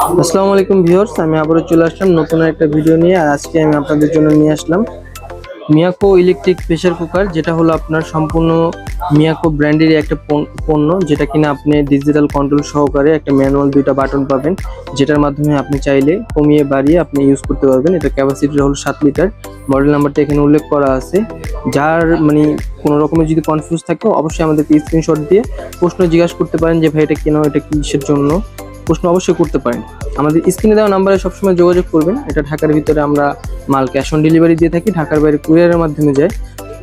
আসসালামু আলাইকুম ভিউয়ার্স, আমি আবারও চলে আসলাম নতুন একটা ভিডিও নিয়ে, আর আজকে আমি আপনাদের জন্য নিয়ে আসলাম মিয়াকো ইলেকট্রিক প্রেসার কুকার, যেটা হলো আপনার সম্পূর্ণ মিয়াকো ব্র্যান্ডেরই একটা পণ- পণ্য, যেটা কিনা আপনি ডিজিটাল কন্ট্রোল সহকারে একটা ম্যানুয়াল দুইটা বাটন পাবেন, যেটার মাধ্যমে আপনি চাইলে কমিয়ে বাড়িয়ে আপনি ইউজ করতে পারবেন। এটা ক্যাপাসিটি হলো সাত লিটার মডেল নাম্বারটা এখানে উল্লেখ করা আছে। যার মানে কোনো রকমের যদি কনফিউজ থাকে, অবশ্যই আমাদেরকে স্ক্রিনশট দিয়ে প্রশ্ন জিজ্ঞাসা করতে পারেন যে, ভাই, এটা কেন? এটা কিসের জন্য? প্রশ্ন অবশ্যই করতে পারেন। আমাদের স্ক্রিনে দেওয়া নাম্বারে সবসময় যোগাযোগ করবেন। এটা ঢাকার ভিতরে আমরা মাল ক্যাশ অন ডেলিভারি দিয়ে থাকি, ঢাকার বাইরে কুরিয়ারের মাধ্যমে যায়।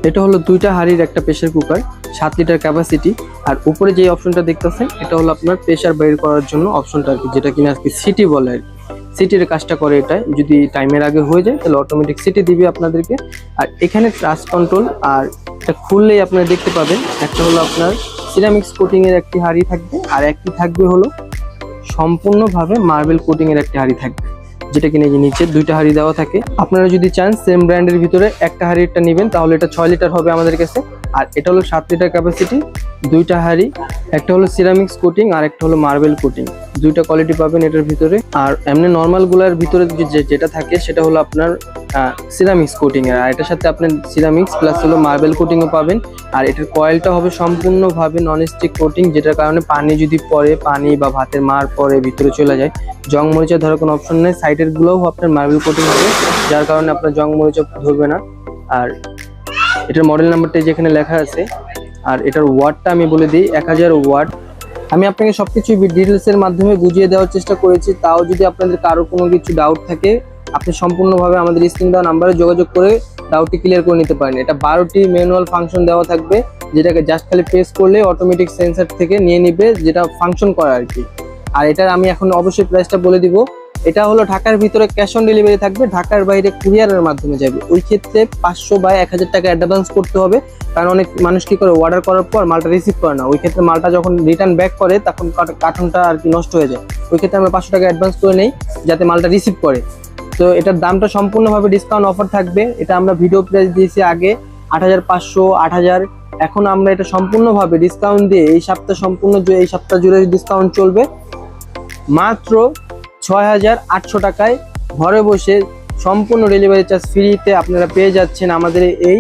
এটা হলো দুইটা হাড়ির একটা প্রেশার কুকার সাত লিটার ক্যাপাসিটি আর উপরে যে অপশনটা দেখতেছেন, এটা হলো আপনার প্রেশার বাইর করার জন্য অপশনটা আর কি, যেটা কিনা আর কি সিটি বলে আর কি। সিটির কাজটা করে এটা, যদি টাইমের আগে হয়ে যায়, তাহলে অটোমেটিক সিটি দিবে আপনাদেরকে। আর এখানে ট্রাস কন্ট্রোল আর এটা খুললেই আপনারা দেখতে পাবেন, একটা হলো আপনার সিরামিক্স কোটিংয়ের একটি হাড়ি থাকবে, আর একটি থাকবে হলো সম্পূর্ণভাবে মার্বেল কোটিংয়ের একটি হাড়ি থাকবে, যেটা কিনে নিচে দুইটা হাড়ি দেওয়া থাকে। আপনারা যদি চান সেম ব্র্যান্ডের ভিতরে একটা হাড়িটা নেবেন, তাহলে এটা ছয় লিটার হবে আমাদের কাছে। আর এটা হলো সাত লিটার ক্যাপাসিটি দুইটা হাড়ি, একটা হলো সিরামিক্স কোটিং আর একটা হলো মার্বেল কোটিং দুইটা কোয়ালিটি পাবেন এটার ভিতরে। আর এমনি নর্মালগুলার ভিতরে যেটা থাকে, সেটা হলো আপনার সিরামিক্স কোটিং এর। আর এটার সাথে আপনার সিরামিক্স প্লাস হলো মার্বেল কোটিংও পাবেন। আর এটার কয়েলটা হবে সম্পূর্ণভাবে নন স্টিক কোটিং যেটার কারণে পানি যদি পড়ে, পানি বা ভাতের মার পরে ভিতরে চলে যায়। জং মরিচা ধরার কোনো অপশন নেই। সাইডের গুলোও আপনার মার্বেল কোটিং হবে, যার কারণে আপনার জং মরিচা ধরবে না। আর এটার মডেল নাম্বারটা যেখানে লেখা আছে। আর এটার ওয়াটটা আমি বলে দিই, এক হাজার ওয়াট আমি আপনাকে সবকিছু ডিটেলসের মাধ্যমে বুঝিয়ে দেওয়ার চেষ্টা করেছি। তাও যদি আপনাদের কারও কোনো কিছু ডাউট থাকে আপনি সম্পূর্ণভাবে আমাদের স্ক্রিন দেওয়া নাম্বারে যোগাযোগ করে ডাউটটি ক্লিয়ার করে নিতে পারেন। এটা বারোটি ম্যানুয়াল ফাংশন দেওয়া থাকবে, যেটাকে জাস্ট খালি প্রেস করলে অটোমেটিক সেন্সার থেকে নিয়ে নিবে যেটা ফাংশন করে আর কি। আর এটার আমি এখন অবশ্যই প্রাইসটা বলে দিব। এটা হলো ঢাকার ভিতরে ক্যাশ অন ডেলিভারি থাকবে, ঢাকার বাইরে কুরিয়ারের মাধ্যমে যাবে। ওই ক্ষেত্রে পাঁচশো বা এক হাজার টাকা অ্যাডভান্স করতে হবে, কারণ অনেক মানুষ কি করে অর্ডার করার পর মালটা রিসিভ করে না। ওই ক্ষেত্রে মালটা যখন রিটার্ন ব্যাক করে, তখন কার্টুনটা আর কি নষ্ট হয়ে যায়। ওই ক্ষেত্রে আমরা পাঁচশো টাকা অ্যাডভান্স করে নেই, যাতে মালটা রিসিভ করে। তো এটার দামটা সম্পূর্ণভাবে ডিসকাউন্ট অফার থাকবে। এটা আমরা ভিডিও প্রাইস দিয়েছি আগে আট হাজার পাঁচশো, আট হাজার। এখন আমরা এটা সম্পূর্ণভাবে ডিসকাউন্ট দিয়ে এই সপ্তাহ সম্পূর্ণ এই সপ্তাহ জুড়ে ডিসকাউন্ট চলবে। মাত্র ছয় হাজার আটশো টাকায় ঘরে বসে সম্পূর্ণ ডেলিভারি চার্জ ফ্রিতে আপনারা পেয়ে যাচ্ছেন আমাদের এই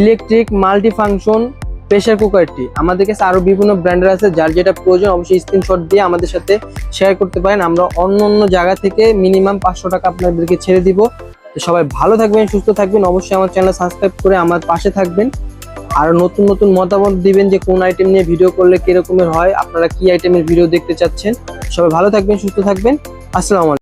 ইলেকট্রিক মাল্টি ফাংশন প্রেশার কুকারটি আমাদের কাছে আরও বিভিন্ন ব্র্যান্ডের আছে, যার যেটা প্রয়োজন, অবশ্যই স্ক্রিনশট দিয়ে আমাদের সাথে শেয়ার করতে পারেন। আমরা অন্য অন্য জায়গা থেকে মিনিমাম পাঁচশো টাকা আপনাদেরকে ছেড়ে দিব। সবাই ভালো থাকবেন, সুস্থ থাকবেন। অবশ্যই আমার চ্যানেল সাবস্ক্রাইব করে আমার পাশে থাকবেন। আর নতুন নতুন মতামত দিবেন যে কোন আইটেম নিয়ে ভিডিও করলে কীরকমের হয়, আপনারা কি আইটেমের ভিডিও দেখতে চাচ্ছেন। সবাই ভালো থাকবেন, সুস্থ থাকবেন। আসসালামু